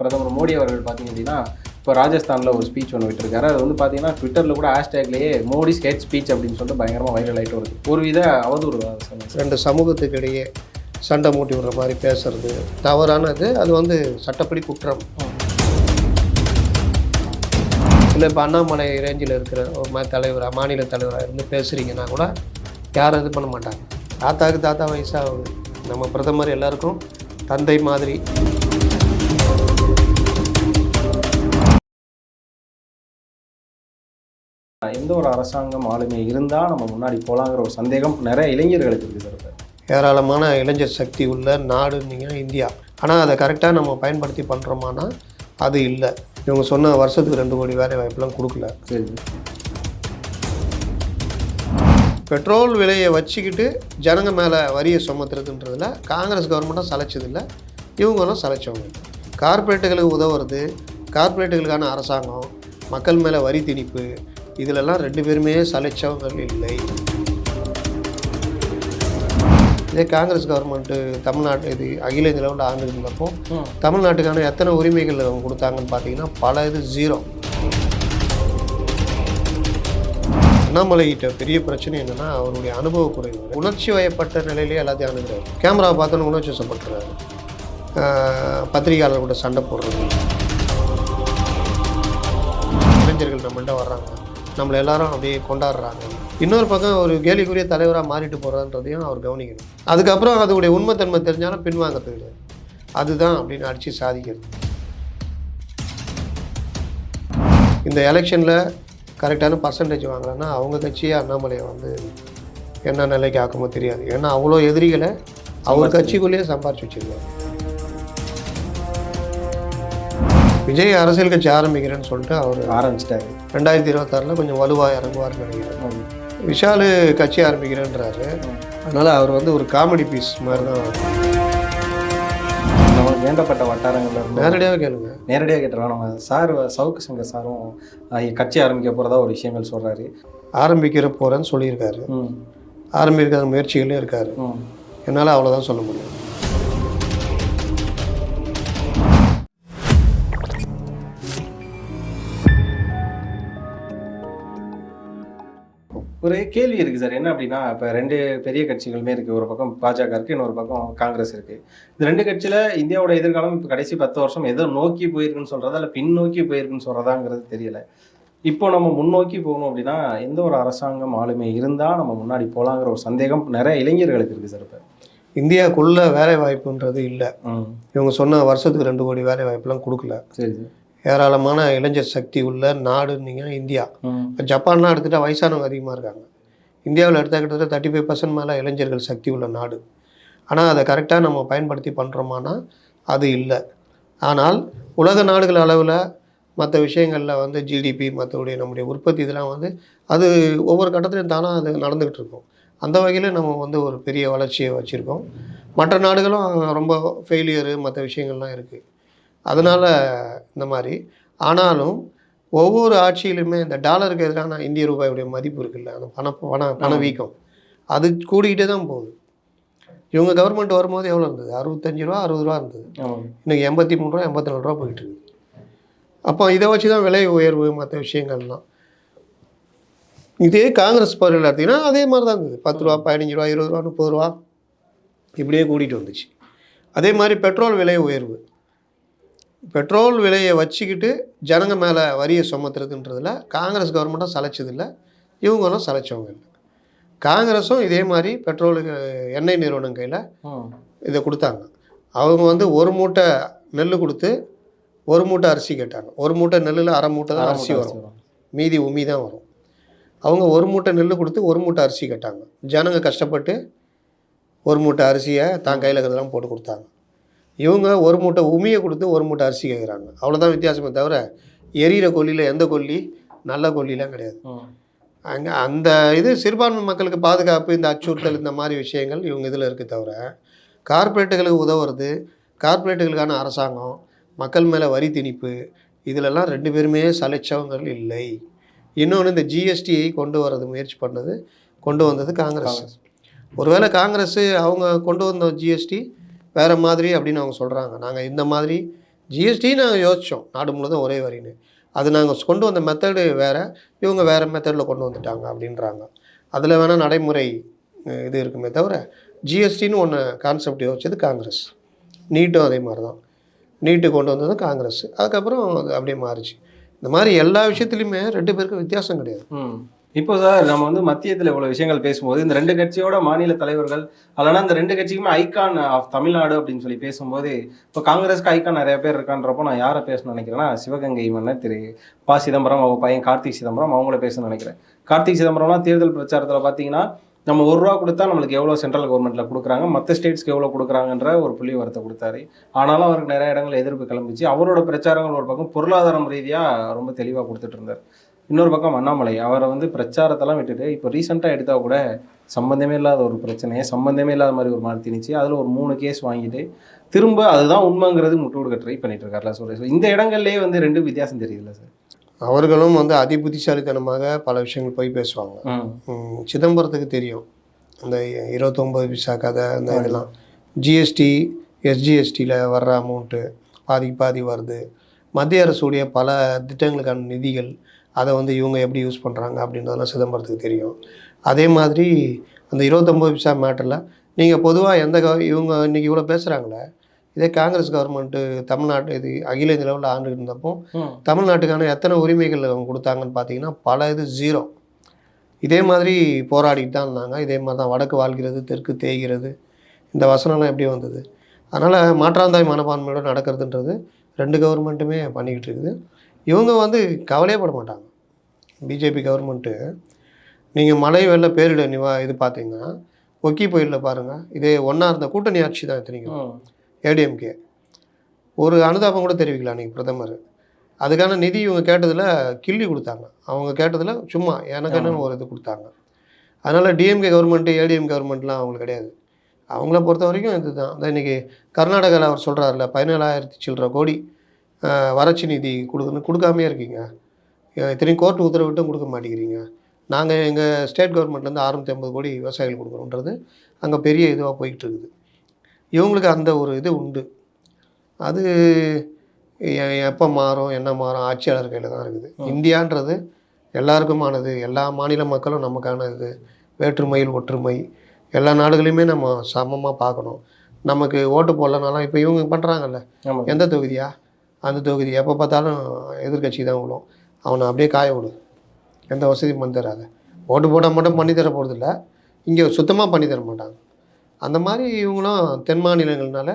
பிரதமர் மோடி அவர்கள் பார்த்தீங்க அப்படின்னா இப்போ ராஜஸ்தானில் ஒரு ஸ்பீச் ஒன்று விட்டுருக்காரு. அது வந்து பார்த்தீங்கன்னா ட்விட்டரில் கூட ஹேஷ்டேக்லேயே மோடி ஸ்கேட் ஸ்பீச் அப்படின்னு சொல்லிட்டு பயங்கரமாக வைரல் ஆகிட்டு வருது. ஒரு வித அவதூறு ரெண்டு சமூகத்துக்கிடையே சண்டை மூட்டி விடுற மாதிரி பேசுறது. தவறானது அது வந்து சட்டப்படி குற்றம். இல்லை இப்போ அண்ணாமலை ரேஞ்சில் இருக்கிற ஒரு மாதிரி தலைவராக மாநில தலைவராக இருந்து பேசுகிறீங்கன்னா கூட யாரும் இது பண்ண மாட்டாங்க. தாத்தாவுக்கு தாத்தா வயசாகுது. நம்ம பிரதமர் எல்லாருக்கும் தந்தை மாதிரி எந்த ஒரு அரசாங்கம் ஆளுமை இருந்தால் நம்ம முன்னாடி போகலாங்கிற ஒரு சந்தேகம் நிறைய இளைஞர்களுக்கு இருக்குது சார். ஏராளமான இளைஞர் சக்தி உள்ள நாடுன்னீங்கன்னா இந்தியா. ஆனால் அதை கரெக்டாக நம்ம பயன்படுத்தி பண்ணுறோமானா அது இல்லை. இவங்க சொன்ன வருஷத்துக்கு ரெண்டு கோடி வேலை வாய்ப்புலாம் கொடுக்கல. சரி. பெட்ரோல் விலையை வச்சுக்கிட்டு ஜனங்க மேலே வரியை சுமத்துறதுன்றதுல காங்கிரஸ் கவர்மெண்ட்டும் சலைச்சதில்லை இவங்களும் சலைச்சவங்க கார்ப்பரேட்டுகளுக்கு உதவுறது கார்ப்பரேட்டுகளுக்கான அரசாங்கம் மக்கள் மேலே வரி திணிப்பு இதிலெல்லாம் ரெண்டு பேருமே சலைச்சவங்க இல்லை. இதே காங்கிரஸ் கவர்மெண்ட்டு தமிழ்நாட்டு இது அகில இந்திய லெவலில் ஆண்டு இருந்தப்போ ம். தமிழ்நாட்டுக்கான எத்தனை உரிமைகள் அவங்க கொடுத்தாங்கன்னு பார்த்தீங்கன்னா பல இது ஜீரோ அண்ணாமலைகிட்ட பெரிய பிரச்சனை என்னன்னா அவருடைய அனுபவ குறைவு. உணர்ச்சி வயப்பட்ட நிலையிலே எல்லாத்தையும் அணுகிறாரு. கேமரா பார்த்தோன்னு உணர்ச்சி வசப்பட்டுறாரு. ஆஹ் பத்திரிகையாளர் கூட சண்டை போடுறது. இளைஞர்கள் நம்மள்ட்ட வர்றாங்க. நம்மளை எல்லாரும் அப்படியே கொண்டாடுறாங்க. இன்னொரு பக்கம் ஒரு கேலிக்குரிய தலைவராக மாறிட்டு போகிறதுன்றதையும் அவர் கவனிக்கணும். அதுக்கப்புறம் அதோடைய உண்மைத்தன்மை தெரிஞ்சாலும் பின்வாங்கிறது கிடையாது அதுதான் அப்படின்னு அடித்து சாதிக்கிறது. இந்த எலெக்ஷனில் கரெக்டான பர்சன்டேஜ் வாங்கலைன்னா அவங்க கட்சியே அண்ணாமலையை வந்து என்ன நிலைக்கு ஆக்குமோ தெரியாது. ஏன்னா அவ்வளோ எதிரிகளை அவர் கட்சிக்குள்ளேயே சம்பாரிச்சு வச்சிருக்காரு விஜய் அரசியல் கட்சி ஆரம்பிக்கிறேன்னு சொல்லிட்டு அவர் ஆரம்பிச்சிட்டாரு. ரெண்டாயிரத்தி இருபத்தாறில் கொஞ்சம் வலுவாக இறங்குவார்னு நினைக்கிறேன். விஷால் கட்சி ஆரம்பிக்கிறேன்றாரு. அதனால் அவர் வந்து ஒரு காமெடி பீஸ் மாதிரி தான் வேண்டப்பட்ட வட்டாரங்கள்ல இருந்து நேரடியாக கேளுங்க. நேரடியாக கேட்டுருவோம். நம்ம சார் சவுக்கு சங்கர் சாரும் கட்சி ஆரம்பிக்க போகிறதா ஒரு விஷயங்கள் சொல்கிறாரு ஆரம்பிக்கிற போகிறேன்னு சொல்லியிருக்காரு. ஆரம்பிக்கிற முயற்சிகளே இருக்காரு. என்னால் அவ்வளோதான் சொல்ல முடியும். ஒரு கேள்வி இருக்குது சார். என்ன அப்படின்னா இப்போ ரெண்டு பெரிய கட்சிகளுமே இருக்குது ஒரு பக்கம் பாஜக இருக்குது இன்னொரு பக்கம் காங்கிரஸ் இருக்குது இந்த ரெண்டு கட்சியில் இந்தியாவோட எதிர்காலம் இப்போ கடைசி பத்து வருஷம் எதோ நோக்கி போயிருக்குன்னு சொல்கிறதா இல்லை பின்னோக்கி போயிருக்குன்னு சொல்கிறதாங்கிறது தெரியல. இப்போ நம்ம முன்னோக்கி போகணும் அப்படின்னா எந்த ஒரு அரசாங்கம் ஆளுமை இருந்தால் நம்ம முன்னாடி போகலாங்கிற ஒரு சந்தேகம் நிறைய இளைஞர்களுக்கு இருக்குது சார் இப்போ. இந்தியாவுக்குள்ள வேலை வாய்ப்புன்றது இல்லை. இவங்க சொன்ன வருஷத்துக்கு ரெண்டு கோடி வேலை வாய்ப்புலாம் கொடுக்கல. சரி சார். ஏராளமான இளைஞர் சக்தி உள்ள நாடுன்னீங்கன்னா இந்தியா. இப்போ ஜப்பான்லாம் எடுத்துகிட்டா வயசானவங்க அதிகமாக இருக்காங்க. இந்தியாவில் எடுத்தால் கிட்டத்தட்ட தேர்ட்டி ஃபைவ் பர்சன்ட் மேலே இளைஞர்கள் சக்தி உள்ள நாடு. ஆனால் அதை கரெக்டாக நம்ம பயன்படுத்தி பண்ணுறோமானா அது இல்லை. ஆனால் உலக நாடுகள் அளவில் மற்ற விஷயங்களில் வந்து ஜிடிபி மற்றபடி நம்முடைய உற்பத்தி இதெல்லாம் வந்து அது ஒவ்வொரு கட்டத்திலையும் தானாக அது நடந்துக்கிட்டு இருக்கும். அந்த வகையில் நம்ம வந்து ஒரு பெரிய வளர்ச்சியை வச்சுருக்கோம். மற்ற நாடுகளும் ரொம்ப ஃபெயிலியரு மற்ற விஷயங்கள்லாம் இருக்குது அதனால் இந்த மாதிரி. ஆனாலும் ஒவ்வொரு ஆட்சியிலுமே இந்த டாலருக்கு எதிரான இந்திய ரூபாயுடைய மதிப்பு இருக்குல்ல அந்த பண பண பணவீக்கம் அது கூடிக்கிட்டே தான் போகுது. இவங்க கவர்மெண்ட் வரும்போது எவ்வளோ இருந்தது? அறுபத்தஞ்சு ரூபா அறுபது ரூபா இருந்தது. ஆமாம் இன்னைக்கு எண்பத்தி மூணு ரூபா எண்பத்தி நாலு ரூபா போயிட்டு இருக்கு அப்போ இதை வச்சு தான் விலை உயர்வு மற்ற விஷயங்கள்லாம். இதே காங்கிரஸ் பார்வையில் எடுத்தீங்கன்னா அதே மாதிரி தான் இருந்தது. பத்து ரூபா பதினஞ்சு ரூபா இருபது ரூபா முப்பது ரூபா இப்படியே கூட்டிகிட்டு வந்துச்சு. அதே மாதிரி பெட்ரோல் விலை உயர்வு. பெட்ரோல் விலையை வச்சுக்கிட்டு ஜனங்க மேலே வரியை சுமத்துறதுன்றதுல காங்கிரஸ் கவர்மெண்ட்டும் சலைச்சதில்லை இவங்களும் சலைச்சவங்க இல்லை. காங்கிரஸும் இதே மாதிரி பெட்ரோலுக்கு எண்ணெய் நிறுவனம் கையில் இதை கொடுத்தாங்க. அவங்க வந்து ஒரு மூட்டை நெல் கொடுத்து ஒரு மூட்டை அரிசி கேட்டாங்க. ஒரு மூட்டை நெல்லில் அரை மூட்டை தான் அரிசி வரும். மீதி உமி தான் வரும். அவங்க ஒரு மூட்டை நெல் கொடுத்து ஒரு மூட்டை அரிசி கேட்டாங்க. ஜனங்க கஷ்டப்பட்டு ஒரு மூட்டை அரிசியை தான் கையில் இருக்கிறதெல்லாம் போட்டு கொடுத்தாங்க. இவங்க ஒரு மூட்டை உமியை கொடுத்து ஒரு மூட்டை அரிசி கேட்குறாங்க அவ்வளோதான் வித்தியாசமே தவிர எரியிற கொல்லியில் எந்த கொல்லி? நல்ல கொல்லிலாம் கிடையாது. அங்கே அந்த இது சிறுபான்மை மக்களுக்கு பாதுகாப்பு இந்த அச்சுறுத்தல் இந்த மாதிரி விஷயங்கள் இவங்க இதில் இருக்குது தவிர கார்ப்பரேட்டுகளுக்கு உதவுறது கார்ப்பரேட்டுகளுக்கான அரசாங்கம் மக்கள் மேலே வரி திணிப்பு இதிலெல்லாம் ரெண்டு பேருமே சலைச்சவங்கள் இல்லை. இன்னொன்று இந்த ஜிஎஸ்டியை கொண்டு வரது முயற்சி பண்ணது கொண்டு வந்தது காங்கிரஸ். ஒருவேளை காங்கிரஸ் அவங்க கொண்டு வந்த ஜிஎஸ்டி வேறு மாதிரி அப்படின்னு அவங்க சொல்கிறாங்க நாங்கள் இந்த மாதிரி ஜிஎஸ்டி நாங்கள் யோசித்தோம் நாடு முழுவதும் ஒரே வரின்னு. அது நாங்கள் கொண்டு வந்த மெத்தடு வேறு இவங்க வேறு மெத்தடில் கொண்டு வந்துட்டாங்க அப்படின்றாங்க. அதில் வேணால் நடைமுறை இது இருக்குமே தவிர ஜிஎஸ்டின்னு ஒன்று கான்செப்ட் யோசிச்சது காங்கிரஸ். நீட்டும் அதே மாதிரி தான் நீட்டு கொண்டு வந்தது காங்கிரஸ். அதுக்கப்புறம் அது அப்படியே மாறிச்சு. இந்த மாதிரி எல்லா விஷயத்துலையுமே ரெண்டு பேருக்கும் வித்தியாசம் கிடையாது. ம். இப்போ சார் நம்ம வந்து மத்தியத்தில் இவ்வளோ விஷயங்கள் பேசும்போது இந்த ரெண்டு கட்சியோட மாநில தலைவர்கள் அல்லனா இந்த ரெண்டு கட்சிக்குமே ஐகான் ஆஃப் தமிழ்நாடு அப்படின்னு சொல்லி பேசும்போது இப்போ காங்கிரஸ்க்கு ஐகான் நிறைய பேர் இருக்கான்றப்போ நான் யாரை பேசணும்னு நினைக்கிறேன்னா சிவகங்கை மன்னர் திரு ப. சிதம்பரம் அவங்க பையன் கார்த்திக் சிதம்பரம் அவங்கள பேசணும்னு நினைக்கிறேன். கார்த்திக் சிதம்பரம்லாம் தேர்தல் பிரச்சாரத்தில் பார்த்தீங்கன்னா நம்ம ஒரு ரூபா கொடுத்தா நம்மளுக்கு எவ்வளோ சென்ட்ரல் கவர்மெண்ட்டில் கொடுக்குறாங்க மற்ற ஸ்டேட்ஸ்க்கு எவ்வளோ கொடுக்குறாங்கன்ற ஒரு புள்ளி வரத்தை கொடுத்தாரு. ஆனாலும் அவருக்கு நிறைய இடங்கள் எதிர்ப்பு கிளம்பிச்சு அவரோட பிரச்சாரங்கள் ஒரு பக்கம் பொருளாதாரம் ரீதியாக ரொம்ப தெளிவாக கொடுத்துட்டு இருந்தார். இன்னொரு பக்கம் அண்ணாமலை அவரை வந்து பிரச்சாரத்தெல்லாம் விட்டுட்டு இப்போ ரீசெண்டாக எடுத்தால் கூட சம்பந்தமே இல்லாத ஒரு பிரச்சனையை சம்பந்தமே இல்லாத மாதிரி ஒரு மாதிரி திணிச்சு அதில் ஒரு மூணு கேஸ் வாங்கிட்டு திரும்ப அதுதான் உண்மைங்கிறது முட்டு கொடுக்க ட்ரை பண்ணிட்டு இருக்காருல சொல்ல இந்த இடங்கள்லேயே வந்து ரெண்டு வித்தியாசம் தெரியுதுல்ல சார் அவர்களும் வந்து அதி புத்திசாலித்தனமாக பல விஷயங்கள் போய் பேசுவாங்க. சிதம்பரத்துக்கு தெரியும். அந்த இருபத்தொம்பது விசா கதை அந்த இதெல்லாம். ஜிஎஸ்டி எஸ்ஜிஎஸ்டியில் வர்ற அமௌண்ட்டு பாதிக்கு பாதி வருது. மத்திய அரசுடைய பல திட்டங்களுக்கான நிதிகள் அதை வந்து இவங்க எப்படி யூஸ் பண்ணுறாங்க அப்படின்றதெல்லாம் சிதம்பரத்துக்கு தெரியும். அதே மாதிரி அந்த இருபத்தொம்பது விசா மேட்டரில் நீங்கள் பொதுவாக எந்த இவங்க இன்றைக்கி இவ்வளோ பேசுகிறாங்களே இதே காங்கிரஸ் கவர்மெண்ட்டு தமிழ்நாட்டு இது அகில இந்திய லெவலில் ஆண்டு இருந்தப்போ தமிழ்நாட்டுக்கான எத்தனை உரிமைகள் அவங்க கொடுத்தாங்கன்னு பார்த்தீங்கன்னா பல இது ஜீரோ இதே மாதிரி போராடிட்டு தான் இருந்தாங்க. இதே மாதிரி தான் வடக்கு வாழ்கிறது தெற்கு தேய்கிறது இந்த வசனம்லாம் எப்படி வந்தது? அதனால் மாற்றாந்தாய் மனப்பான்மையோட நடக்கிறதுன்றது ரெண்டு கவர்மெண்ட்டுமே பண்ணிக்கிட்டு இருக்குது. இவங்க வந்து கவலையே பட மாட்டாங்க. பிஜேபி கவர்மெண்ட்டு நீங்கள் மழை வெள்ள பேரிடர் நிவா இது பார்த்தீங்கன்னா ஒக்கி புயலில் பாருங்கள் இதே ஒன்றா இருந்த கூட்டணி ஆட்சி தான் இத்தனைக்கும் ம். ஏடிஎம்கே ஒரு அனுதாபம் கூட தெரிவிக்கல அன்றைக்கி பிரதமர். அதுக்கான நிதி இவங்க கேட்டதில் கிள்ளி கொடுத்தாங்க. அவங்க கேட்டதில் சும்மா எனக்குன்னு ஒரு இது கொடுத்தாங்க. அதனால் டிஎம்கே கவர்மெண்ட்டு ஏடிஎம் கவர்மெண்ட்லாம் அவங்களுக்கு கிடையாது. அவங்கள பொறுத்த வரைக்கும் இதுதான். தான் இன்றைக்கி கர்நாடகாவில் அவர் சொல்கிறாருல பதினேழாயிரத்தி சில்லற கோடி. வறட்சி நிதி கொடுக்கணும் கொடுக்காமே இருக்கீங்க. இத்தனையும் கோர்ட் உத்தரவிட்டும் கொடுக்க மாட்டேங்கிறீங்க. நாங்கள் எங்கள் ஸ்டேட் கவர்மெண்ட்லேருந்து அறுநூத்தி ஐம்பது கோடி விவசாயிகள் கொடுக்குறோன்றது அங்கே பெரிய இதுவாக போய்கிட்டு இருக்குது இவங்களுக்கு அந்த ஒரு இது உண்டு. அது எப்போ மாறும் என்ன மாறும் ஆட்சியாளர் கையில் தான் இருக்குது. இந்தியான்றது எல்லாருக்குமானது. எல்லா மாநில மக்களும் நமக்கான இது. வேற்றுமையில் ஒற்றுமை. எல்லா நாடுகளையுமே நம்ம சமமாக பார்க்கணும். நமக்கு ஓட்டு போடலனாலும் இப்போ இவங்க பண்ணுறாங்கல்ல எந்த தொகுதியா? அந்த தொகுதி. எப்போ பார்த்தாலும் எதிர்க்கட்சி தான் விழும் அவனை அப்படியே காய விடு. எந்த வசதியும் பண்ணி தராத ஓட்டு போட மட்டும் பண்ணி தர போகிறதில்ல இங்கே சுத்தமாக பண்ணி தர மாட்டாங்க. அந்த மாதிரி இவங்களும் தென் மாநிலங்கள்னால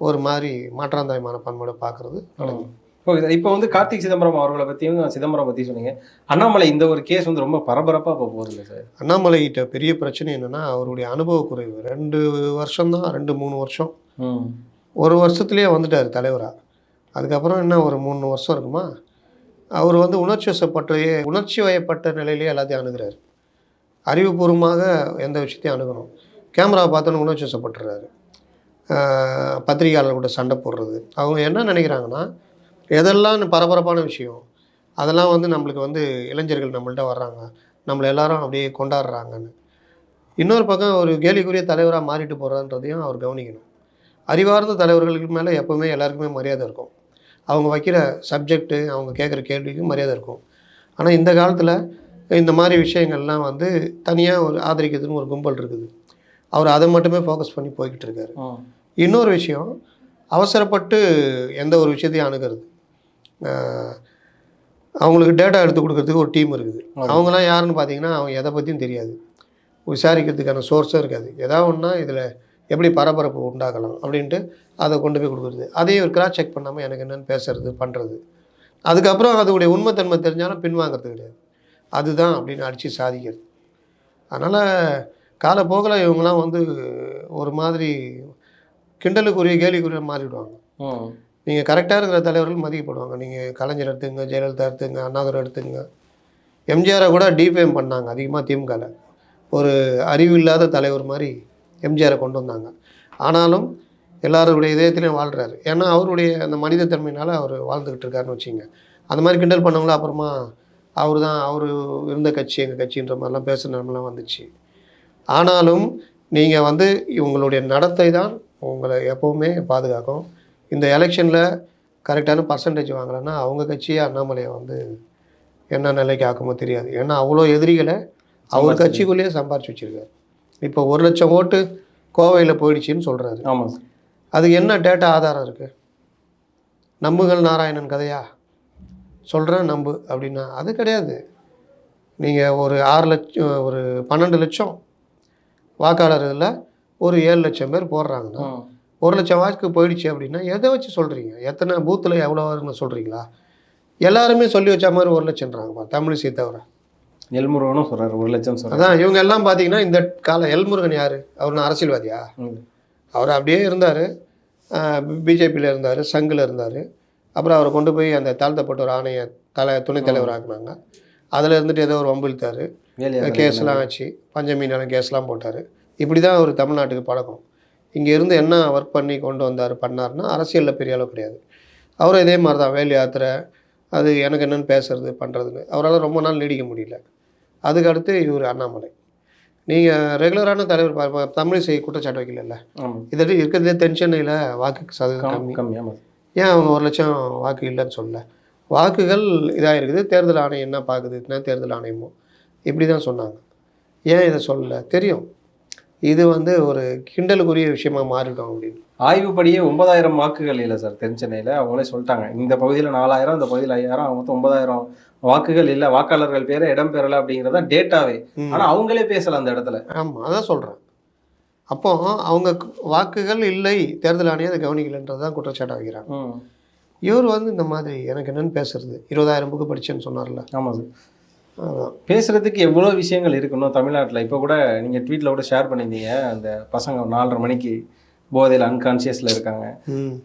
ஒரு மாதிரி மாற்றாந்தாய் மனப்பான்மையோட பார்க்குறது நடக்கும் ஓகே சார் இப்போ வந்து கார்த்திக் சிதம்பரம் அவர்களை பற்றியும் சிதம்பரம் பற்றி சொன்னீங்க. அண்ணாமலை இந்த ஒரு கேஸ் வந்து ரொம்ப பரபரப்பாக இப்போ போகுது இல்லை சார்? அண்ணாமலைகிட்ட பெரிய பிரச்சனை என்னென்னா அவருடைய அனுபவ குறைவு. ரெண்டு வருஷம்தான் ரெண்டு மூணு வருஷம். ஒரு வருஷத்துலேயே வந்துட்டார் தலைவராக அதுக்கப்புறம் என்ன ஒரு மூணு வருஷம் இருக்குமா? அவர் வந்து உணர்ச்சி வசப்பட்டு உணர்ச்சி வயப்பட்ட நிலையிலேயே எல்லாத்தையும் அணுகிறார். அறிவுபூர்வமாக எந்த விஷயத்தையும் அணுகணும். கேமராவை பார்த்தோன்னு உணர்ச்சி வசப்பட்டுறாரு பத்திரிகையாளர் கூட சண்டை போடுறது. அவங்க என்ன நினைக்கிறாங்கன்னா எதெல்லாம் பரபரப்பான விஷயம் அதெல்லாம் வந்து நம்மளுக்கு வந்து இளைஞர்கள் நம்மள்ட்ட வர்றாங்க. நம்மளை எல்லாரும் அப்படியே கொண்டாடுறாங்கன்னு. இன்னொரு பக்கம் ஒரு கேலிக்குரிய தலைவராக மாறிட்டு போகிறான்றதையும் அவர் கவனிக்கணும். அறிவார்ந்த தலைவர்களுக்கு மேலே எப்போவுமே எல்லாருக்குமே மரியாதை இருக்கும். அவங்க வைக்கிற சப்ஜெக்ட்டு அவங்க கேட்குற கேள்விக்கு மரியாதை இருக்கும். ஆனால் இந்த காலத்தில் இந்த மாதிரி விஷயங்கள்லாம் வந்து தனியாக ஒரு ஆதரிக்கிறதுன்னு ஒரு கும்பல் இருக்குது. அவர் அதை மட்டுமே ஃபோக்கஸ் பண்ணி போய்கிட்டு இருக்காரு. இன்னொரு விஷயம் அவசரப்பட்டு எந்த ஒரு விஷயத்தையும் அணுகிறது. அவங்களுக்கு டேட்டா எடுத்து கொடுக்கறதுக்கு ஒரு டீம் இருக்குது. அவங்களாம் யாருன்னு பார்த்தீங்கன்னா அவங்க எதை பற்றியும் தெரியாது. விசாரிக்கிறதுக்கான சோர்ஸும் இருக்காது. ஏதாவது ஒன்றா இதில் எப்படி பரபரப்பு உண்டாக்கலாம் அப்படின்ட்டு அதை கொண்டு போய் கொடுக்குறது. அதையும் ஒரு கிராஸ் செக் பண்ணாமல் எனக்கு என்னென்னு பேசுறது பண்ணுறது அதுக்கப்புறம் அதோடைய உண்மைத்தன்மை தெரிஞ்சாலும் பின்வாங்கிறது கிடையாது. அதுதான் அப்படின்னு அடித்து சாதிக்கிறது. அதனால் காலப்போக்கில் இவங்கெல்லாம் வந்து ஒரு மாதிரி கிண்டலுக்குரிய கேலிக்குரிய மாறிடுவாங்க. ம் நீங்கள் கரெக்டாக இருக்கிற தலைவர்கள் மதிக்கப்படுவாங்க. நீங்கள் கலைஞர் எடுத்துங்க ஜெயலலிதா எடுத்துங்க அண்ணாதுரை எடுத்துங்க எம்ஜிஆரை கூட டிஃபேம் பண்ணாங்க. அதிகமாக திமுகவில் ஒரு அறிவில்லாத தலைவர் மாதிரி எம்ஜிஆரை கொண்டு வந்தாங்க. ஆனாலும் எல்லாருடைய இதயத்திலையும் வாழ்கிறாரு ஏன்னா அவருடைய அந்த மனிதத்தன்மையினால் அவர் வாழ்ந்துக்கிட்டு இருக்காருன்னு வச்சுங்க அந்த மாதிரி கிண்டல் பண்ணவங்கள அப்புறமா அவர் தான் அவர் இருந்த கட்சி எங்கள் கட்சின்ற மாதிரிலாம் பேசுகிற நிலமெல்லாம் வந்துச்சு. ஆனாலும் நீங்கள் வந்து இவங்களுடைய நடத்தை தான் உங்களை எப்போவுமே பாதுகாக்கும். இந்த எலெக்ஷனில் கரெக்டான பர்சன்டேஜ் வாங்கலைன்னா அவங்க கட்சியே அண்ணாமலையை வந்து என்ன நிலைக்கு ஆக்குமோ தெரியாது. ஏன்னா அவ்வளோ எதிரிகளை அவர் கட்சிக்குள்ளேயே சம்பாரிச்சு வச்சிருக்காரு. இப்போ ஒரு லட்சம் ஓட்டு கோவையில் போயிடுச்சுன்னு சொல்கிறாரு ஆமாம் சார். அதுக்கு என்ன டேட்டா ஆதாரம் இருக்குது நம்புகள் நாராயணன் கதையா? சொல்கிறேன் நம்பு அப்படின்னா அது கிடையாது. நீங்கள் ஒரு ஆறு லட்சம் ஒரு பன்னெண்டு லட்சம் வாக்காளர்களில் ஒரு ஏழு லட்சம் பேர் போடுறாங்கன்னா. ஒரு லட்சம் வாக்கு போயிடுச்சு அப்படின்னா எதை வச்சு சொல்கிறீங்க எத்தனை பூத்தில் எவ்வளோ வரும்னு சொல்கிறீங்களா எல்லாருமே சொல்லி வச்ச மாதிரி ஒரு லட்சம்ன்றாங்கப்பா தமிழிசை தவிர. எல்முருகனும் சொல்றாரு ஒரு லட்சம் சொல்றாரு. அதான் இவங்க எல்லாம் பார்த்தீங்கன்னா இந்த கால எல்முருகன் யார்? அவர் அரசியல்வாதியா. அவர் அப்படியே இருந்தார். பிஜேபியில் இருந்தார் சங்கில் இருந்தார். அப்புறம் அவரை கொண்டு போய் அந்த தாழ்த்தப்பட்ட ஒரு ஆணைய தலை துணைத் தலைவர் ஆக்குனாங்க. அதில் இருந்துட்டு ஏதோ ஒரு வம்பு இழுத்தாரு. வேலையா கேஸ்லாம் ஆச்சு பஞ்சமி நிலம் கேஸ்லாம் போட்டார். இப்படி தான் அவர் தமிழ்நாட்டுக்கு பழக்கம். இங்கே இருந்து என்ன ஒர்க் பண்ணி கொண்டு வந்தார் பண்ணார்னா அரசியலில் பெரிய அளவு கிடையாது. அவரும் இதே மாதிரி தான் வேல் யாத்திரை அது எனக்கு என்னென்னு பேசுறது பண்ணுறதுன்னு அவரால் ரொம்ப நாள் நீடிக்க முடியல. அதுக்கு அடுத்து இவர் அண்ணாமலை. நீங்கள் ரெகுலரான தலைவர் தமிழிசை குற்றச்சாட்டு வைக்கல ஆமாம். இதில் இருக்கிறதுலே தென்சென்னையில் வாக்கு சதவீதம் கம்மி. ஏன் அவங்க ஒரு லட்சம் வாக்கு இல்லைன்னு சொல்லல? வாக்குகள் இதாக இருக்குது தேர்தல் ஆணையம் என்ன பார்க்குது என்ன தேர்தல் ஆணையமோ? இப்படி தான் சொன்னாங்க. ஏன் இதை சொல்லல? தெரியும். இது வந்து ஒரு கிண்டலுக்குரிய விஷயமா மாறிடும் அப்படின்னு. ஆய்வுப்படியே ஒன்பதாயிரம் வாக்குகள் இல்லை சார் தென்சென்னையில் அவங்களே சொல்லிட்டாங்க இந்த பகுதியில் நாலாயிரம் இந்த பகுதியில் ஐயாயிரம் அவங்க மொத்தம் ஒன்பதாயிரம் வாக்குகள் இல்லை வாக்காளர்கள் பேரை இடம் பெறல அப்படிங்கிறதா டேட்டாவே. ஆனா அவங்களே பேசல அந்த இடத்துல. ஆமாம் அதான் சொல்கிறேன் அப்போ அவங்க வாக்குகள் இல்லை தேர்தல் ஆணையம் அதை கவனிக்கலைன்றது தான் குற்றச்சாட்டு வைக்கிறாங்க. இவர் வந்து இந்த மாதிரி எனக்கு என்னன்னு பேசுறது? இருபதாயிரம் புக்கு படிச்சேன்னு சொன்னார்ல. ஆமா சார். பேசுறதுக்கு எவ்வளோ விஷயங்கள் இருக்கணும் தமிழ்நாட்டில்? இப்போ கூட நீங்கள் ட்வீட்டில் கூட ஷேர் பண்ணியிருந்தீங்க அந்த பசங்க நாலரை மணிக்கு. போதையில் அன்கான்சியஸில் இருக்காங்க.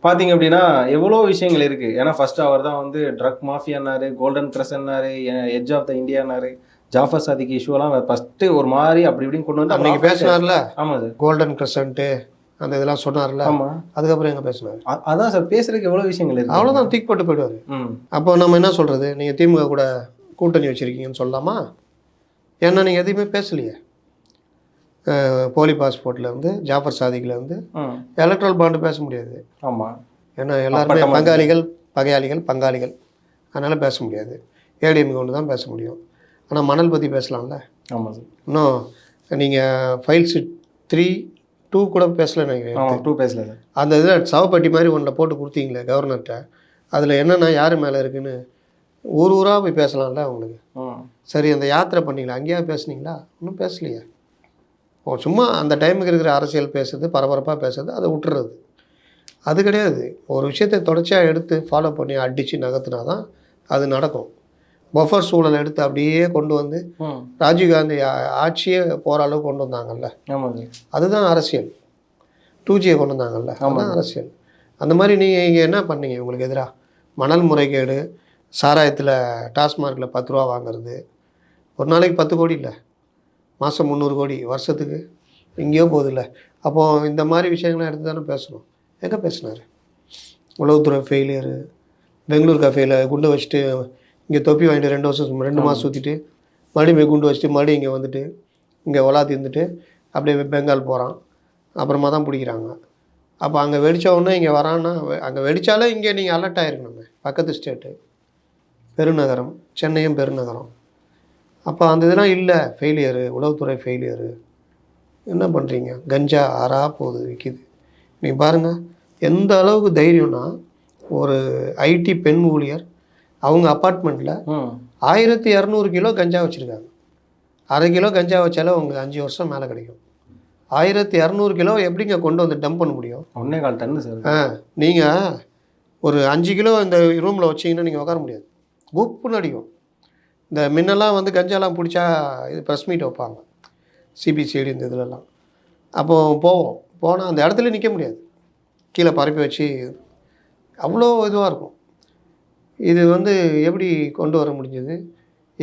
பார்த்தீங்க அப்படின்னா எவ்வளோ விஷயங்கள் இருக்கு. ஏன்னா ஃபர்ஸ்ட் அவர் தான் வந்து ட்ரக் மாஃபியானாரு கோல்டன் கிரஸ்னாரு எட்ஜ் ஆஃப் த இந்தியானாரு ஜாஃபர் சாதிக் இஷ்யூலாம் ஃபர்ஸ்ட் ஒரு மாதிரி அப்படி இப்படின்னு கொண்டு வந்து அன்னைக்கு பேசினார்ல? ஆமா சார் கோல்டன் கிரசன்ட்டு அந்த இதெல்லாம் சொன்னார்ல? ஆமா. அதுக்கப்புறம் எங்கே பேசினார்? அதான் சார் பேசுறதுக்கு எவ்வளோ விஷயங்கள் இருக்கு. அவ்வளோதான் தூக்கி போட்டு போயிடுவார். அப்போ நம்ம என்ன சொல்கிறது நீங்கள் திமுக கூட கூட்டணி வச்சுருக்கீங்கன்னு சொல்லலாமா? ஏன்னா நீங்கள் எதையுமே பேசலையே. போலி பாஸ்போர்ட்லேருந்து ஜாஃபர் சாதிக்லேருந்து ம் எலக்ட்ரல் பாண்டு பேச முடியாது. ஆமா. ஏன்னா எல்லாருமே பங்காளிகள் பகையாளிகள் பங்காளிகள். அதனால் பேச முடியாது. ஏடிஎம் கொண்டு தான் பேச முடியும். ஆனால் மணல் பற்றி பேசலாம்ல? ஆமா சார் இன்னும் நீங்கள் ஃபைல்ஸ் த்ரீ டூ கூட பேசல நினைக்கிறேன். ஆமா டூ பேசல அந்த இதில் சவப்பட்டி மாதிரி ஒன்றில் போட்டு கொடுத்தீங்களே கவர்னர்கிட்ட அதில் என்னென்ன யார் மேலே இருக்குன்னு ஊர் ஊராக போய் பேசலாம்ல அவங்களுக்கு சரி அந்த யாத்திரை பண்ணீங்களா? அங்கேயா பேசுனீங்களா? ஒன்றும் பேசலையே. ஓ சும்மா அந்த டைமுக்கு இருக்கிற அரசியல் பேசுறது பரபரப்பாக பேசுறது அதை விட்டுறது. அது கிடையாது. ஒரு விஷயத்தை தொடர்ச்சியாக எடுத்து ஃபாலோ பண்ணி அடித்து நகர்த்தினா தான் அது நடக்கும். பஃபர் சூழலை எடுத்து அப்படியே கொண்டு வந்து ராஜீவ்காந்தி ஆட்சியே போகிற அளவுக்கு கொண்டு வந்தாங்கல்ல? அதுதான் அரசியல். டூ ஜியை கொண்டு வந்தாங்கல்ல? அதுதான் அரசியல். அந்த மாதிரி நீங்கள் இங்கே என்ன பண்ணீங்க? உங்களுக்கு எதிராக மணல் முறைகேடு சாராயத்தில் டாஸ்மார்க்கில் பத்து ரூபா வாங்குறது. ஒரு நாளைக்கு பத்து கோடி இல்லை. மாதம் முந்நூறு கோடி வருஷத்துக்கு எங்கேயோ போகுதில்ல. அப்போது இந்த மாதிரி விஷயங்கள்லாம் எடுத்து தானே பேசணும் எங்கே பேசினார்? உளவுத்துறை ஃபெயிலியரு பெங்களூர் கஃபேல குண்டு வச்சுட்டு இங்கே தொப்பி வாங்கிட்டு ரெண்டு வருஷம் ரெண்டு மாதம் சுற்றிட்டு மறுபடியும் போய் குண்டு வச்சுட்டு மறுபடியும் இங்கே வந்துட்டு இங்கே ஒலாத்தி இருந்துட்டு அப்படியே பெங்கால் போகிறான் அப்புறமா தான் பிடிக்கிறாங்க. அப்போ அங்கே வெடிச்ச உடனே இங்கே வரான்னா அங்கே வெடித்தாலே இங்கே நீங்கள் அலர்ட் ஆகிருக்கணுமே பக்கத்து ஸ்டேட்டு பெருநகரம் சென்னையும் பெருநகரம். அப்போ அந்த இதெல்லாம் இல்லை. ஃபெயிலியரு உளவுத்துறை ஃபெயிலியரு என்ன பண்ணுறீங்க கஞ்சா ஆறா போகுது விற்கிது நீ பாருங்கள் எந்த அளவுக்கு தைரியம்னா ஒரு ஐடி பெண் ஊழியர் அவங்க அப்பார்ட்மெண்ட்டில் ஆயிரத்தி இரநூறு கிலோ கஞ்சா வச்சுருக்காங்க. அரை கிலோ கஞ்சா வச்சாலே உங்களுக்கு அஞ்சு வருஷம் மேலே கிடைக்கும். ஆயிரத்தி இரநூறு கிலோ எப்படிங்க கொண்டு வந்து டம்ப் பண்ண முடியும்? ஒன்னே கால் டன்னு சார். ஆ நீங்கள் ஒரு அஞ்சு கிலோ இந்த ரூமில் வச்சிங்கன்னா நீங்கள் உட்கார முடியாது. குப்புன்னு அடிக்கும். இந்த முன்னெல்லாம் வந்து கஞ்சாலாம் பிடிச்சா இது ப்ரெஸ் மீட் வைப்பாங்க. சிபிசிடி இந்த இதுலலாம். அப்போது போவோம். போனால் அந்த இடத்துல நிற்க முடியாது. கீழே பரப்பி வச்சு அவ்வளோ இதுவாக இருக்கும். இது வந்து எப்படி கொண்டு வர முடிஞ்சது?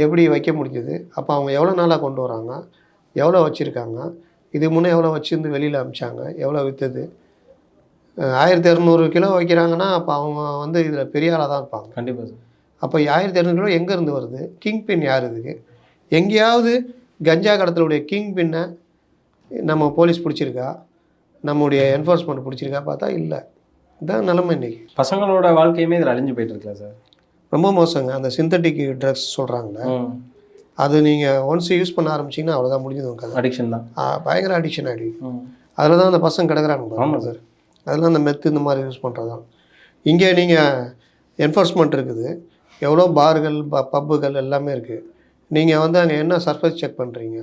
எப்படி வைக்க முடிஞ்சது? அப்போ அவங்க எவ்வளோ நாளாக கொண்டு வராங்க? எவ்வளோ வச்சுருக்காங்க? இது முன்னே எவ்வளோ வச்சுருந்து வெளியில் அமிச்சாங்க? எவ்வளோ விற்றுது ஆயிரத்தி இரநூறு கிலோ வைக்கிறாங்கன்னா அப்போ அவங்க வந்து இதில் பெரிய ஆளாக தான் இருப்பாங்க. கண்டிப்பாக சார். அப்போ ஆயிரத்தி இரநூறு கிலோ எங்கேருந்து வருது? கிங் பின் யார் இதுக்கு? எங்கேயாவது கஞ்சா கடத்தலுடைய கிங் பின்னை நம்ம போலீஸ் பிடிச்சிருக்கா? நம்முடைய என்ஃபோர்ஸ்மெண்ட் பிடிச்சிருக்கா பார்த்தா இல்லை. இதான் நிலைமை இன்னைக்கு. பசங்களோட வாழ்க்கையுமே இதில் அழிஞ்சு போயிட்டு இருக்கல சார்? ரொம்ப மோசங்க. அந்த சிந்தட்டிக் ட்ரக்ஸ் சொல்கிறாங்களே அது நீங்கள் ஒன்ஸ் யூஸ் பண்ண ஆரம்பிச்சிங்கன்னா அவ்வளோதான் முடிஞ்சது உங்க அடிக்ஷன் தான். பயங்கர அடிக்ஷன் ஆகிடுது. அதில் தான் அந்த பசங்க கிடக்குறாங்க ஆமா சார். அதெல்லாம் அந்த மெத்து இந்த மாதிரி யூஸ் பண்ணுறது தான் இங்கே நீங்கள் என்ஃபோர்ஸ்மெண்ட் இருக்குது. எவ்வளோ பார்கள் ப பப்புகள் எல்லாமே இருக்குது நீங்கள் வந்து அங்கே என்ன சர்ஃபேஸ் செக் பண்ணுறீங்க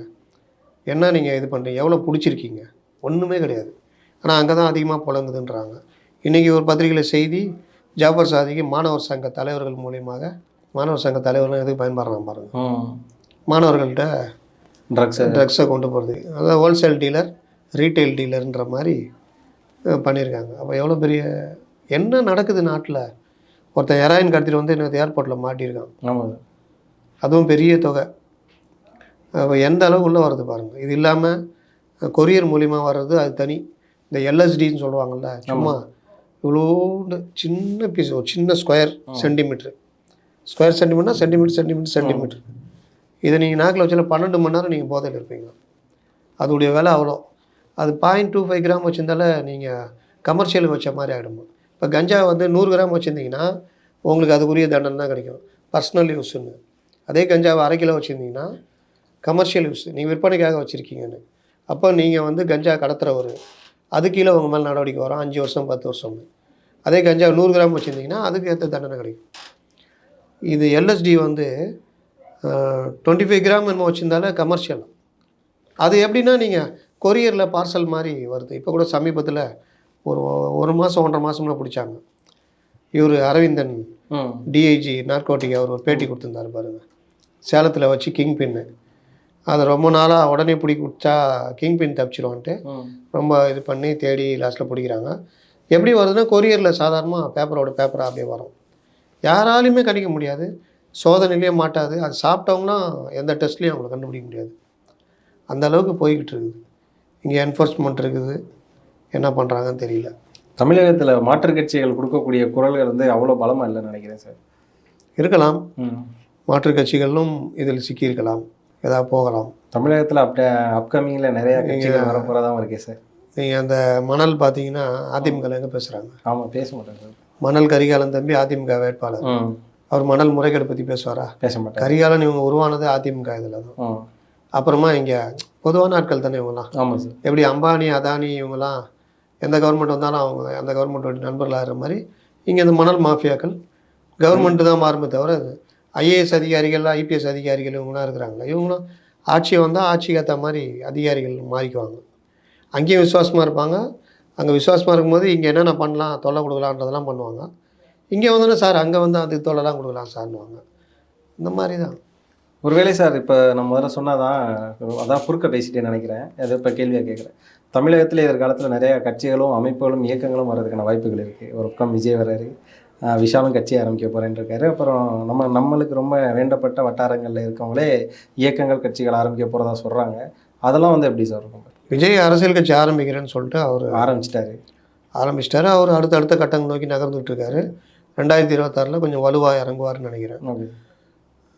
என்ன நீங்கள் இது பண்ணுறீங்க எவ்வளோ பிடிச்சிருக்கீங்க? ஒன்றுமே கிடையாது. ஆனால் அங்கே தான் அதிகமாக புழங்குதுன்றாங்க. இன்றைக்கி ஒரு பத்திரிகையில் செய்தி ஜாஃபர் சாதிக்கு மாணவர் சங்க தலைவர்கள் மூலியமாக மாணவர் சங்க தலைவர்கள் எதுக்கு பயன்படுறாங்க பாருங்கள் மாணவர்கள்ட்ட ட்ரக்ஸ் ட்ரக்ஸை கொண்டு போகிறது அதாவது ஹோல்சேல் டீலர் ரீட்டைல் டீலர்ன்ற மாதிரி பண்ணியிருக்காங்க அப்போ எவ்வளோ பெரிய என்ன நடக்குது நாட்டில்? ஒருத்தன் ஹெராயின் கடத்திட்டு வந்து எனக்கு ஏர்போர்ட்டில் மாட்டியிருக்கான். ஆமாம் அதுவும் பெரிய தொகை. எந்த அளவுக்கு உள்ளே வருது பாருங்கள் இது இல்லாமல் கொரியர் மூலிமா வர்றது அது தனி. இந்த எல்எஸ்டின்னு சொல்லுவாங்கள்ல சும்மா இவ்வளோண்டு சின்ன பீஸ் ஒரு சின்ன ஸ்கொயர் சென்டிமீட்ரு ஸ்கொயர் சென்டிமீட்டர்னா சென்டிமீட்டர் சென்டிமீட்டர் சென்டிமீட்டர் இதை நீங்கள் நாக்கில் வச்சால பன்னெண்டு மணி நேரம் நீங்கள் போதையில் இருப்பீங்க. அதோடைய விலை அவ்வளோ. அது பாயிண்ட் டூ ஃபைவ் கிராம் வச்சுருந்தால நீங்கள் கமர்ஷியலுக்கு வச்ச மாதிரி ஆகிடும் இப்போ கஞ்சா வந்து நூறு கிராம் வச்சுருந்தீங்கன்னா உங்களுக்கு அதுக்குரிய தண்டனை தான் கிடைக்கும். பர்சனல் யூஸுன்னு அதே கஞ்சாவை அரை கிலோ வச்சுருந்தீங்கன்னா கமர்ஷியல் யூஸ் நீங்கள் விற்பனைக்காக வச்சுருக்கீங்கன்னு. அப்போ நீங்கள் வந்து கஞ்சா கடத்துறவர் அது கீழே உங்கள் மேலே நடவடிக்கை வரும். அஞ்சு வருஷம் பத்து வருஷம்னு அதே கஞ்சா நூறு கிராம் வச்சுருந்தீங்கன்னா அதுக்கு ஏற்ற தண்டனை கிடைக்கும். இது எல்எஸ்டி வந்து டுவெண்ட்டி ஃபைவ் கிராம் என்ன வச்சுருந்தாலே கமர்ஷியல் அது எப்படின்னா நீங்கள் கொரியரில் பார்சல் மாதிரி வருது. இப்போ கூட சமீபத்தில் ஒரு ஒரு மாதம் ஒன்றரை மாதம்ல பிடிச்சாங்க. இவர் அரவிந்தன் டிஐஜி நார்கோட்டிக் அவர் ஒரு பேட்டி கொடுத்துருந்தாரு பாருங்க. சேலத்தில் வச்சு கிங் பின்னு அதை ரொம்ப நாளாக உடனே பிடிக்க விட்டா கிங் பின் தப்பிச்சிருவான்ட்டு ரொம்ப இது பண்ணி தேடி லாஸ்ட்டில் பிடிக்கிறாங்க. எப்படி வருதுன்னா கொரியரில் சாதாரணமாக பேப்பரோட பேப்பராக அப்படியே வரும். யாராலையுமே கணிக்க முடியாது. சோதனையிலே மாட்டாது. அது சாப்பிட்டவங்கன்னா எந்த டெஸ்ட்லேயும் அவங்கள கண்டுபிடிக்க முடியாது. அந்த அளவுக்கு போய்கிட்டு இருக்குது. இங்கே என்ஃபோர்ஸ்மெண்ட் இருக்குது. என்ன பண்ணுறாங்கன்னு தெரியல. தமிழகத்தில் மாற்றுக் கட்சிகள் கொடுக்கக்கூடிய குரல்கள் வந்து அவ்வளோ பலமா இல்லைன்னு நினைக்கிறேன் சார். இருக்கலாம். மாற்றுக் கட்சிகளும் இதில் சிக்கியிருக்கலாம். ஏதாவது போகலாம். தமிழகத்தில் அப்படியே அப்கமிங்கில் நிறைய கட்சிகள் வரப்போகிறதாவும் இருக்கே சார். நீங்கள் அந்த மணல் பார்த்தீங்கன்னா அதிமுக எங்கே பேசுகிறாங்க ஆமாம் பேச மாட்டேன் சார். மணல் கரிகாலன் தம்பி அதிமுக வேட்பாளர். அவர் மணல் முறைகேடு பற்றி பேசுவாரா? பேச மாட்டேன். கரிகாலன் இவங்க உருவானது அதிமுக இதில் தான். அப்புறமா இங்கே பொதுவான ஆட்கள் தானே இவங்கலாம் ஆமாம் சார். எப்படி அம்பானி அதானி இவங்கலாம் எந்த கவர்மெண்ட் வந்தாலும் அவங்க அந்த கவர்மெண்ட்டோட நண்பர்களாக ஆகிற மாதிரி இங்கே இந்த மணல் மாஃபியாக்கள் கவர்மெண்ட்டு தான் மாறுமே தவிர அது ஐஏஎஸ் அதிகாரிகள் ஐபிஎஸ் அதிகாரிகள் இவங்களாம் இருக்கிறாங்களா இவங்களும் ஆட்சி வந்தால் ஆட்சிக்கு ஏற்ற மாதிரி அதிகாரிகள் மாறிக்குவாங்க. அங்கேயும் விசுவாசமாக இருப்பாங்க. அங்கே விசுவாசமாக இருக்கும்போது இங்கே என்னென்ன பண்ணலாம் தொல்லை கொடுக்கலான்றதெல்லாம் பண்ணுவாங்க. இங்கே வந்தோன்னே சார் அங்கே வந்து அதுக்கு தொல்லைலாம் கொடுக்கலாம் சார்னுவாங்க இந்த மாதிரி தான். ஒருவேளை சார் இப்போ நம்ம முதல்ல சொன்னாதான் அதான் குறுக்க பேசிட்டேன்னு நினைக்கிறேன். அதை இப்போ கேள்வியாக கேட்குறேன். தமிழகத்தில் எதிர்காலத்தில் நிறைய கட்சிகளும் அமைப்புகளும் இயக்கங்களும் வர்றதுக்கான வாய்ப்புகள் இருக்குது ஒரு பக்கம் விஜய் வர்றாரு விஷாலும் கட்சி ஆரம்பிக்க போகிறேன்னு இருக்காரு அப்புறம் நம்ம நம்மளுக்கு ரொம்ப வேண்டப்பட்ட வட்டாரங்களில் இருக்கவங்களே இயக்கங்கள் கட்சிகள் ஆரம்பிக்க போகிறதா சொல்கிறாங்க அதெல்லாம் வந்து எப்படி சார் இருக்கும்? விஜய் அரசியல் கட்சி ஆரம்பிக்கிறேன்னு சொல்லிட்டு அவர் ஆரம்பிச்சிட்டாரு. ஆரம்பிச்சிட்டாரு. அவர் அடுத்த அடுத்த கட்டங்கள் நோக்கி நகர்ந்துட்டு இருக்காரு ரெண்டாயிரத்தி இருபத்தாறில் கொஞ்சம் வலுவாக இறங்குவார்னு நினைக்கிறேன்.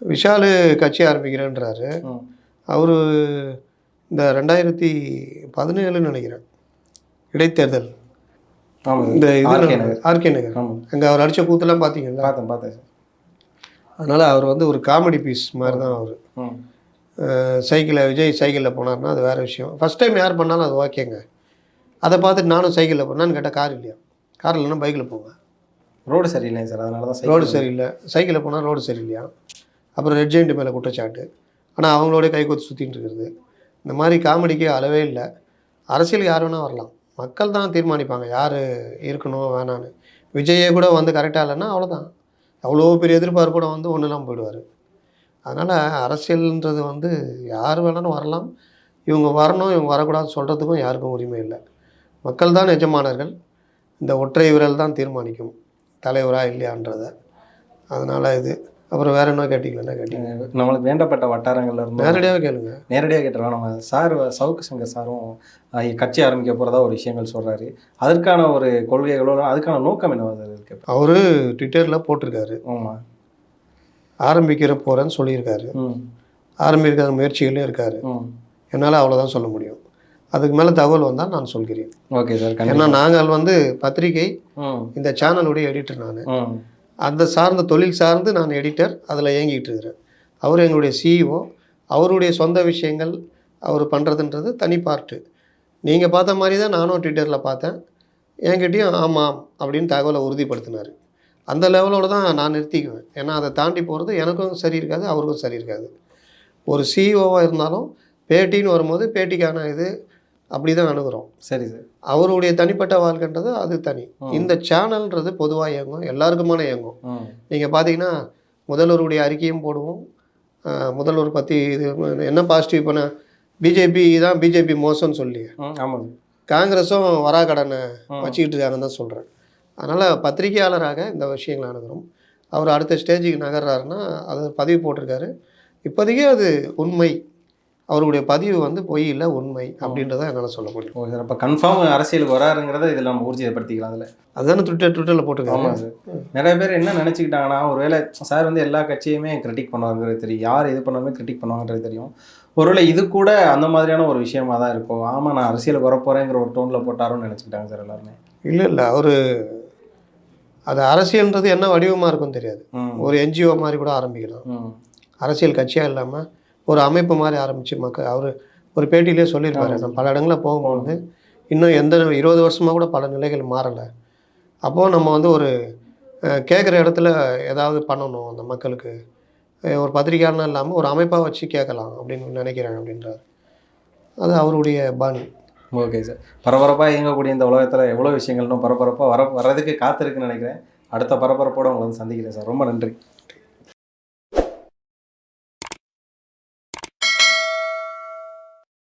விஷால் கட்சி ஆரம்பிக்கிறேன்றாரு. அவர் இந்த ரெண்டாயிரத்தி பதினேழுன்னு நினைக்கிறேன். இடைத்தேர்தல். இந்த இது ஆர்கே நகர். அங்கே அவர் அடித்த கூத்தெல்லாம் பார்த்தீங்களா பார்த்தேன் பார்த்தேன் சார். அதனால் அவர் வந்து ஒரு காமெடி பீஸ் மாதிரி தான் அவர். சைக்கிளில் விஜய் சைக்கிளில் போனார்னா அது வேறு விஷயம். ஃபஸ்ட் டைம் யார் பண்ணாலும் அது ஓகேங்க. அதை பார்த்துட்டு நானும் சைக்கிளில் போனான்னு கேட்டால் கார் இல்லையா? கார் இல்லைன்னா பைக்கில் போங்க ரோடு சரியில்லை சார். அதனால தான் ரோடு சரியில்லை. சைக்கிளில் போனால் ரோடு சரியில்லையா? அப்புறம் ரெட் ஜெயிண்ட் மேலே குற்றச்சாட்டு. ஆனால் அவங்களோட கைகோத்து சுற்றிட்டு இருக்கிறது. இந்த மாதிரி காமெடிக்கு அளவே இல்லை. அரசியலுக்கு யார் வேணால் வரலாம். மக்கள் தான் தீர்மானிப்பாங்க. யார் இருக்கணும் வேணான்னு. விஜயே கூட வந்து கரெக்டாக இல்லைன்னா அவ்வளோதான் அவ்வளோ பெரிய எதிர்பார்ப்போட வந்து ஒன்றுலாம் போயிடுவார். அதனால் அரசியல்ன்றது வந்து யார் வேணாலும் வரலாம். இவங்க வரணும் இவங்க வரக்கூடாதுன்னு சொல்கிறதுக்கும் யாருக்கும் உரிமை இல்லை. மக்கள் தான் எஜமானர்கள். இந்த ஒற்றை விரல் தான் தீர்மானிக்கும். தலைவராக இல்லையான்றத. அதனால் இது. அப்புறம் வேற என்ன கேட்டீங்களா? என்ன கேட்டீங்க? நம்மளுக்கு வேண்டப்பட்ட வட்டாரங்கள்ல இருந்து நேரடியாக கேளுங்க. நேரடியாக கேட்டுருவோம் நம்ம சார் சவுக்கு சங்கர் சாரும் கட்சி ஆரம்பிக்க போகிறதா ஒரு விஷயங்கள் சொல்கிறாரு அதற்கான ஒரு கொள்கைகளோ அதுக்கான நோக்கம் என்னவா சார் இருக்கு? அவரு ட்விட்டரில் போட்டிருக்காரு. ஆமாம் ஆரம்பிக்கிற போகிறேன்னு சொல்லியிருக்காரு. ம். ஆரம்பிக்கிற முயற்சிகளையும் இருக்காரு. ம். என்னால் அவ்வளோதான் சொல்ல முடியும். அதுக்கு மேலே தகவல் வந்தால் நான் சொல்கிறேன். ஓகே சார் ஏன்னா நாங்கள் வந்து பத்திரிகை இந்த சேனலுடைய எடிட்டர் நான். அந்த சார்ந்த தொழில் சார்ந்து நான் எடிட்டர் அதில் இயங்கிக்கிட்டு இருக்கிறேன் அவர் எங்களுடைய சிஇஓ அவருடைய சொந்த விஷயங்கள் அவர் பண்ணுறதுன்றது தனி பார்ட்டு. நீங்கள் பார்த்த மாதிரி தான் நானும் ட்விட்டரில் பார்த்தேன். என்கிட்டையும் ஆமாம் அப்படின்னு தகவலை உறுதிப்படுத்தினார். அந்த லெவலோடு தான் நான் நிறுத்திக்குவேன். ஏன்னா அதை தாண்டி போகிறது எனக்கும் சரி இருக்காது அவருக்கும் சரி இருக்காது. ஒரு சிஇஓவாக இருந்தாலும் பேட்டின்னு வரும்போது பேட்டிக்கான இது அப்படி தான் அணுகிறோம். சரி சார். அவருடைய தனிப்பட்ட வாழ்க்கைன்றது அது தனி. இந்த சேனல்ன்றது பொதுவாக இயங்கும். எல்லாருக்குமான இயங்கும். நீங்கள் பார்த்தீங்கன்னா முதல்வருடைய அறிக்கையும் போடுவோம். முதல்வர் பற்றி இது என்ன பாசிட்டிவ் பண்ண பிஜேபி தான் பிஜேபி மோசம்னு சொல்லி ஆமாம் காங்கிரஸும் ம். வச்சுக்கிட்டு இருக்காங்கன்னு தான் சொல்கிறேன் அதனால் பத்திரிகையாளராக இந்த விஷயங்களை அணுகிறோம் அவர் அடுத்த ஸ்டேஜுக்கு நகர்றாருன்னா அது பதிவு போட்டிருக்காரு. இப்போதைக்கு அது உண்மை. அவருடைய பதிவு வந்து பொய் இல்லை உண்மை அப்படின்றத என்னால் சொல்ல முடியும். ஓகே சார் அப்போ கன்ஃபார்ம் அரசியலுக்கு வராருங்கிறத இதில் நம்ம ஊர்ஜிதப்படுத்திக்கலாம் அதில் அதுதானே ட்விட்டர் ட்விட்டரில் போட்டிருக்காங்க ஆமாம் சார். நிறைய பேர் என்ன நினச்சிக்கிட்டாங்கன்னா ஒருவேளை சார் வந்து எல்லா கட்சியுமே கிரிட்டிக் பண்ணுவாங்கிறது தெரியும். யார் இது பண்ணாலுமே கிரிட்டிக் பண்ணுவாங்கன்றது தெரியும். ஒருவேளை இது கூட அந்த மாதிரியான ஒரு விஷயமா தான் இருக்கும். ஆமாம் நான் அரசியலுக்கு வரப்போகிறேங்கிற ஒரு டோனில் போட்டாருன்னு நினச்சிக்கிட்டாங்க சார் எல்லாருமே. இல்லை இல்லை அவர் அது அரசியல்ன்றது என்ன வடிவமாக இருக்கும் தெரியாது. ஒரு என்ஜிஓ மாதிரி கூட ஆரம்பிக்கலாம். அரசியல் கட்சியாக இல்லாமல் ஒரு அமைப்பு மாதிரி ஆரம்பித்து மக்கள் அவர் ஒரு பேட்டியிலே சொல்லியிருப்பாரு. நான் பல இடங்களில் போகும்போது இன்னும் எந்த இருபது வருஷமாக கூட பல நிலைகள் மாறலை. அப்போது நம்ம வந்து ஒரு கேட்குற இடத்துல ஏதாவது பண்ணணும் அந்த மக்களுக்கு. ஒரு பத்திரிகையாளனா இல்லாமல் ஒரு அமைப்பாக வச்சு கேட்கலாம் அப்படின்னு நினைக்கிறேன் அப்படின்றார். அது அவருடைய பாணி. Okay sir. பரபரப்பாக இயங்கக்கூடிய இந்த உலகத்தில் எவ்வளோ விஷயங்கள் இன்னும் பரபரப்பாக வர வர்றதுக்கு காத்திருக்குன்னு நினைக்கிறேன். அடுத்த பரபரப்போடு உங்களை வந்து சந்திக்கிறேன் சார். ரொம்ப நன்றி.